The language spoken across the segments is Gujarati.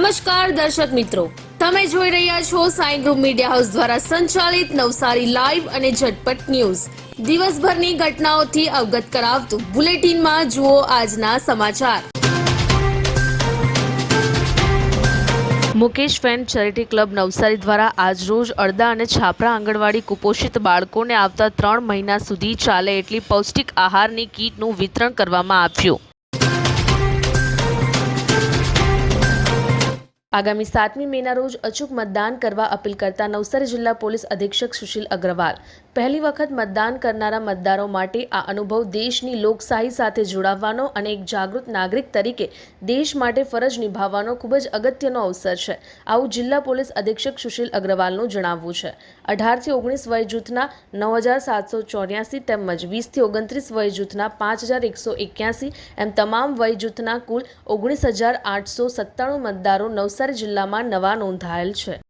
નમસ્કાર દર્શક મિત્રો. તમે જોઈ રહ્યા છો સાઈ ગ્રુપ મીડિયા હાઉસ દ્વારા સંચાલિત નવસારી લાઈવ અને ઝટપટ ન્યૂઝ. દિવસભરની ઘટનાઓથી અવગત કરાવતું બુલેટિનમાં જુઓ આજના સમાચાર. Mukesh fan charity club Navsari દ્વારા આજરોજ અડદા અને છાપરા આંગણવાડી કુપોષિત બાળકોને આવતા ત્રણ મહિના સુધી ચાલે એટલી પૌષ્ટિક આહારની કીટનું વિતરણ કરવામાં આવ્યું. આગામી સાતમી મેના રોજ અચૂક મતદાન કરવા અપીલ કરતા નવસારી જિલ્લા પોલીસ અધિક્ષક સુશીલ અગ્રવાલ. પહેલી વખત મતદાન કરનારા મતદારો માટે આ અનુભવ દેશની લોકશાહી સાથે જોડાવવાનો અને એક જાગૃત નાગરિક તરીકે દેશ માટે ફરજ નિભાવવાનો ખૂબ જ અગત્યનો અવસર છે. આવું જિલ્લા પોલીસ અધિક્ષક સુશીલ અગ્રવાલનું જણાવવું છે. અઢારથી ઓગણીસ વય જૂથના નવ હજાર સાતસો ચોર્યાસી, તેમજ વીસથી ઓગણત્રીસ વય જૂથના પાંચ હજાર એકસો એક્યાસી એમ તમામ વય જૂથના કુલ ઓગણીસ હજાર આઠસો સત્તાણું મતદારો નવસારી જિલ્લામાં નવા નોંધાયેલ છે.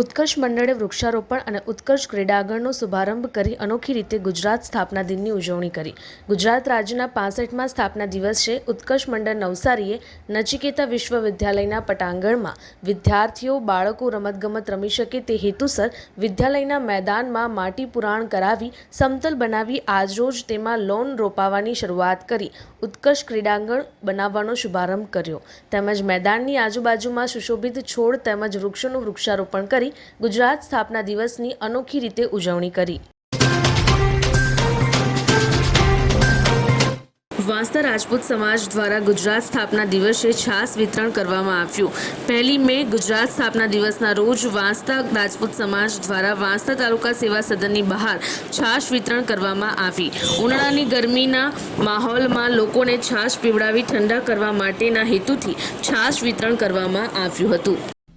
ઉત્કર્ષ મંડળે વૃક્ષારોપણ અને ઉત્કર્ષ ક્રીડાગણનો શુભારંભ કરી અનોખી રીતે ગુજરાત સ્થાપના દિનની ઉજવણી કરી. ગુજરાત રાજ્યના પાસઠમાં સ્થાપના દિવસે ઉત્કર્ષ મંડળ નવસારીએ નચિકેતા વિશ્વવિદ્યાલયના પટાંગણમાં વિદ્યાર્થીઓ, બાળકો રમતગમત રમી શકે તે હેતુસર વિદ્યાલયના મેદાનમાં માટી પુરાણ કરાવી, સમતલ બનાવી આજરોજ તેમાં લોન રોપાવાની શરૂઆત કરી, ઉત્કર્ષ ક્રીડાંગણ બનાવવાનો શુભારંભ કર્યો. તેમજ મેદાનની આજુબાજુમાં સુશોભિત છોડ તેમજ વૃક્ષોનું વૃક્ષારોપણ કરી ગુજરાત સ્થાપના દિવસની અનોખી રીતે ઉજવણી કરી. વાંસદા રાજપૂત સમાજ દ્વારા ગુજરાત સ્થાપના દિવસે છાસ વિતરણ કરવામાં આવ્યું. પહેલી મે ગુજરાત સ્થાપના દિવસના રોજ વાંસદા રાજપૂત સમાજ દ્વારા વાંસદા તાલુકા સેવા સદનની બહાર છાશ વિતરણ કરવામાં આવી. ઉનાળાની ગરમીના માહોલમાં લોકોને છાશ પીવડાવી ઠંડા કરવા માટેના હેતુથી છાશ વિતરણ કરવામાં આવ્યું હતું.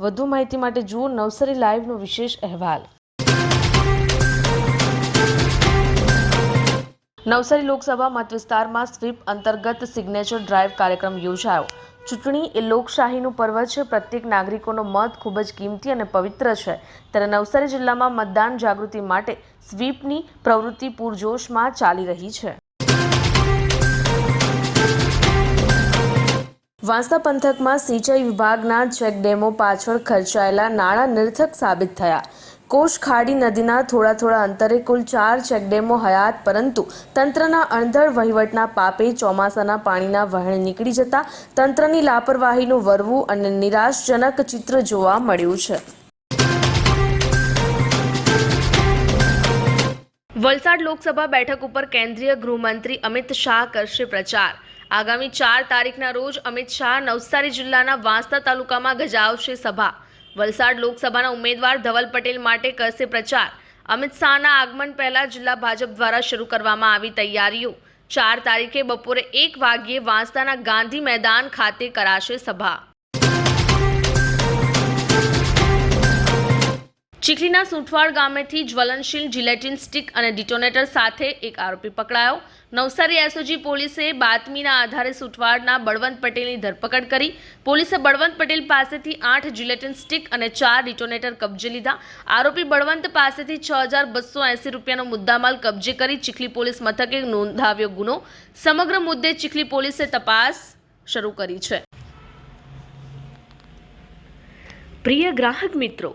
વધુ માહિતી માટે જુઓ નવસારી લાઈવનો વિશેષ અહેવાલ. નવસારી લોકસભા મતવિસ્તારમાં સ્વીપ અંતર્ગત સિગ્નેચર ડ્રાઈવ કાર્યક્રમ યોજાયો. ચૂંટણી એ લોકશાહીનું પર્વ છે. પ્રત્યેક નાગરિકોનો મત ખૂબ જ કિંમતી અને પવિત્ર છે. ત્યારે નવસારી જિલ્લામાં મતદાન જાગૃતિ માટે સ્વીપની પ્રવૃત્તિ પૂરજોશમાં ચાલી રહી છે. વાંસદા પંથકમાં સિંચાઈ વિભાગના ચેકડેમો પાછળ ખર્ચાયેલા નાણાં નિર્થક સાબિત થયા. કોષખાડી નદીના થોડા થોડા અંતરે કુલ ચાર ચેકડેમો હયાત, પરંતુ તંત્રના અણધળ વહીવટના પાપે ચોમાસાના પાણીના વહેણ નીકળી જતા તંત્રની લાપરવાહીનું વરવું અને નિરાશજનક ચિત્ર જોવા મળ્યું છે. વલસાડ લોકસભા બેઠક ઉપર કેન્દ્રીય ગૃહમંત્રી અમિત શાહ કરશે પ્રચાર. આગામી ચાર તારીખના રોજ અમિત શાહ નવસારી જિલ્લાના વાંસદા તાલુકામાં ગજાવશે સભા. વલસાડ લોકસભાના ઉમેદવાર ધવલ પટેલ માટે કરશે પ્રચાર. અમિત શાહના આગમન પહેલા જિલ્લા ભાજપ દ્વારા શરૂ કરવામાં આવી તૈયારીઓ. ચાર તારીખે બપોરે એક વાગ્યે વાંસદાના ગાંધી મેદાન ખાતે કરાશે સભા. ચીખલીના સુંઠવાડ ગામેથી જ્વલનશીલ જિલેટિન સ્ટિક અને ડિટોનેટર સાથે એક આરોપી પકડાયો. નવસારી એસઓજી પોલીસે બાતમીના આધારે સુંઠવાડના બળવંત પટેલની ધરપકડ કરી. પોલીસે બળવંત પટેલ પાસેથી આઠ જિલેટિન સ્ટિક અને ચાર ડિટોનેટર કબજે લીધા. આરોપી બળવંત પાસેથી છ હજાર બસો એંસી રૂપિયાનો મુદ્દામાલ કબજે કરી ચીખલી પોલીસ મથકે નોંધાવ્યો ગુનો. સમગ્ર મુદ્દે ચીખલી પોલીસે તપાસ શરૂ કરી છે. પ્રિય ગ્રાહક મિત્રો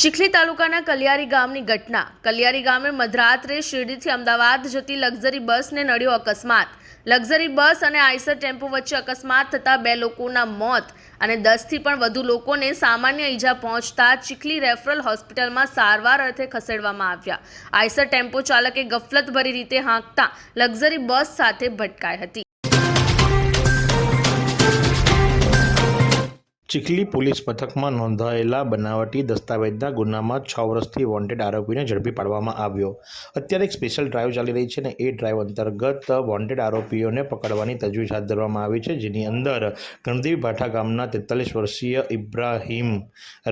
ચીખલી તાલુકાના કલિયારી ગામની ઘટના. કલિયારી ગામે મધરાત્રે શિરડીથી અમદાવાદ જતી લક્ઝરી બસને નડ્યો અકસ્માત. લક્ઝરી બસ અને આઈસર ટેમ્પો વચ્ચે અકસ્માત થતાં બે લોકોના મોત અને દસથી પણ વધુ લોકોને સામાન્ય ઈજા પહોંચતા ચીખલી રેફરલ હોસ્પિટલમાં સારવાર અર્થે ખસેડવામાં આવ્યા. આઈસર ટેમ્પો ચાલકે ગફલતભરી રીતે હાંકતા લક્ઝરી બસ સાથે ભટકાઈ હતી. ચીખલી પોલીસ મથકમાં નોંધાયેલા બનાવટી દસ્તાવેજના ગુનામાં છ વર્ષથી વોન્ટેડ આરોપીને ઝડપી પાડવામાં આવ્યો. અત્યારે એક સ્પેશિયલ ડ્રાઈવ ચાલી રહી છે અને એ ડ્રાઈવ અંતર્ગત વોન્ટેડ આરોપીઓને પકડવાની તજવીજ હાથ ધરવામાં આવી છે, જેની અંદર ગણદેવી ભાઠા ગામના તેતાલીસ વર્ષીય ઇબ્રાહીમ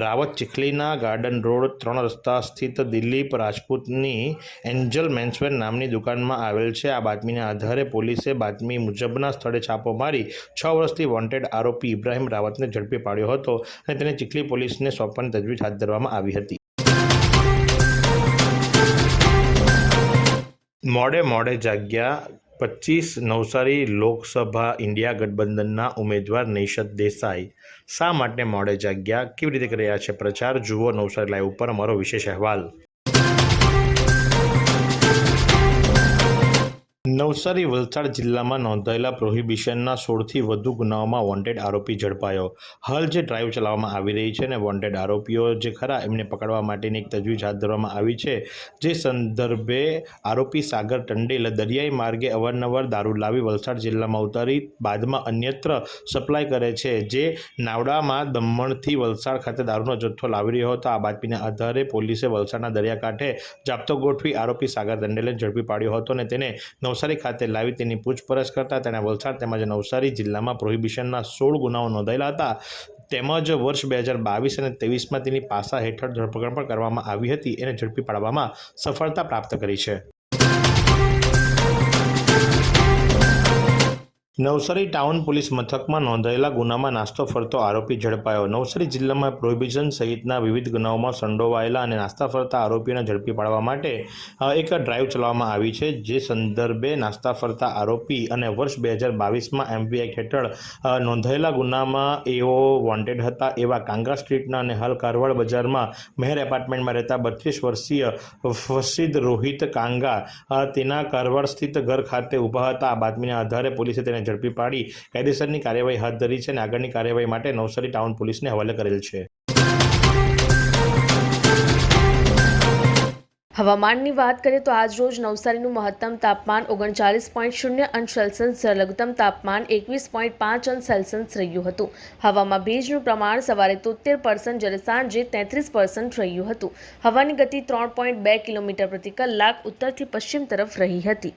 રાવત ચીખલીના ગાર્ડન રોડ ત્રણ રસ્તા સ્થિત દિલીપ રાજપૂતની એન્જલ મેન્સવેર નામની દુકાનમાં આવેલ છે. આ બાતમીના આધારે પોલીસે બાતમી મુજબના સ્થળે છાપો મારી છ વર્ષથી વોન્ટેડ આરોપી ઇબ્રાહીમ રાવતને ઝડપી પાડ્યો હતો અને તેને ચીખલી પોલીસને સોંપવાની તજવીજ હાથ ધરવામાં આવી હતી. મોડે મોડે જાગ્યા પચીસ નવસારી લોકસભા ઇન્ડિયા ગઠબંધનના ઉમેદવાર નૈશદ દેસાઈ. શા માટે મોડે જાગ્યા? કેવી રીતે કરી રહ્યા છે પ્રચાર? જુઓ નવસારી લાઈવ ઉપર અમારો વિશેષ અહેવાલ. નવસારી વલસાડ જિલ્લામાં નોંધાયેલા પ્રોહિબિશનના સોળથી વધુ ગુનાઓમાં વોન્ટેડ આરોપી ઝડપાયો. હાલ જે ડ્રાઈવ ચલાવવામાં આવી રહી છે ને વોન્ટેડ આરોપીઓ જે ખરા, એમને પકડવા માટેની એક તજવીજ હાથ ધરવામાં આવી છે, જે સંદર્ભે આરોપી સાગર ટંડેલ દરિયાઈ માર્ગે અવારનવાર દારૂ લાવી વલસાડ જિલ્લામાં ઉતારી, બાદમાં અન્યત્ર સપ્લાય કરે છે. જે નાવડામાં દમણથી વલસાડ ખાતે દારૂનો જથ્થો લાવી રહ્યો હતો. આ બાતમીના આધારે પોલીસે વલસાડના દરિયાકાંઠે જાપ્તો ગોઠવી આરોપી સાગર ટંડેલને ઝડપી પાડ્યો હતો અને તેને નવસારી ખાતે લાવી તેની પૂછપરછ કરતા તેણે વલસાડ તેમજ નવસારી જિલ્લામાં પ્રોહિબિશનના સોળ ગુનાઓ નોંધાયેલા હતા. તેમજ વર્ષ બે હજાર બાવીસ અને ત્રેવીસમાં તેની પાસા હેઠળ ધરપકડ પણ કરવામાં આવી હતી. એને ઝડપી પાડવામાં સફળતા પ્રાપ્ત કરી છે. નવસારી ટાઉન પોલીસ મથકમાં નોંધાયેલા ગુનામાં નાસ્તો ફરતો આરોપી ઝડપાયો. નવસારી જિલ્લામાં પ્રોહિબિશન સહિતના વિવિધ ગુનાઓમાં સંડોવાયેલા અને નાસ્તા ફરતા આરોપીઓને ઝડપી પાડવા માટે એક ડ્રાઈવ ચલાવવામાં આવી છે, જે સંદર્ભે નાસ્તા ફરતા આરોપી અને વર્ષ બે હજાર બાવીસમાં એમપી એક્ટ હેઠળ નોંધાયેલા ગુનામાં એઓ વોન્ટેડ હતા એવા કાંગા સ્ટ્રીટના અને હાલ કારવાડ બજારમાં મહેર એપાર્ટમેન્ટમાં રહેતા બત્રીસ વર્ષીય ફસીદ રોહિત કાંગા તેના કારવાડ સ્થિત ઘર ખાતે ઊભા હતા. આ બાતમીના આધારે પોલીસે તેને ઝડપી પાડી કાયદેસરની કાર્યવાહી હાથ ધરી છે અને આગળની કાર્યવાહી માટે નવસારી ટાઉન પોલીસને હવાલે કરેલ છે. હવામાનની વાત કરીએ તો આજ રોજ નવસારીનું મહત્તમ તાપમાન ઓગણચાલીસ પોઈન્ટ શૂન્ય અંશ સેલ્સિયસ જ્યારે લઘુત્તમ તાપમાન એકવીસ પોઈન્ટ પાંચ અંશ સેલ્સિયસ રહ્યું હતું. હવામાં ભેજનું પ્રમાણ સવારે તોતેર પર્સન્ટ જ્યારે સાંજે તેત્રીસ પર્સન્ટ રહ્યું હતું. હવાની ગતિ ત્રણ પોઈન્ટ બે કિલોમીટર પ્રતિ કલાક ઉત્તરથી પશ્ચિમ તરફ રહી હતી.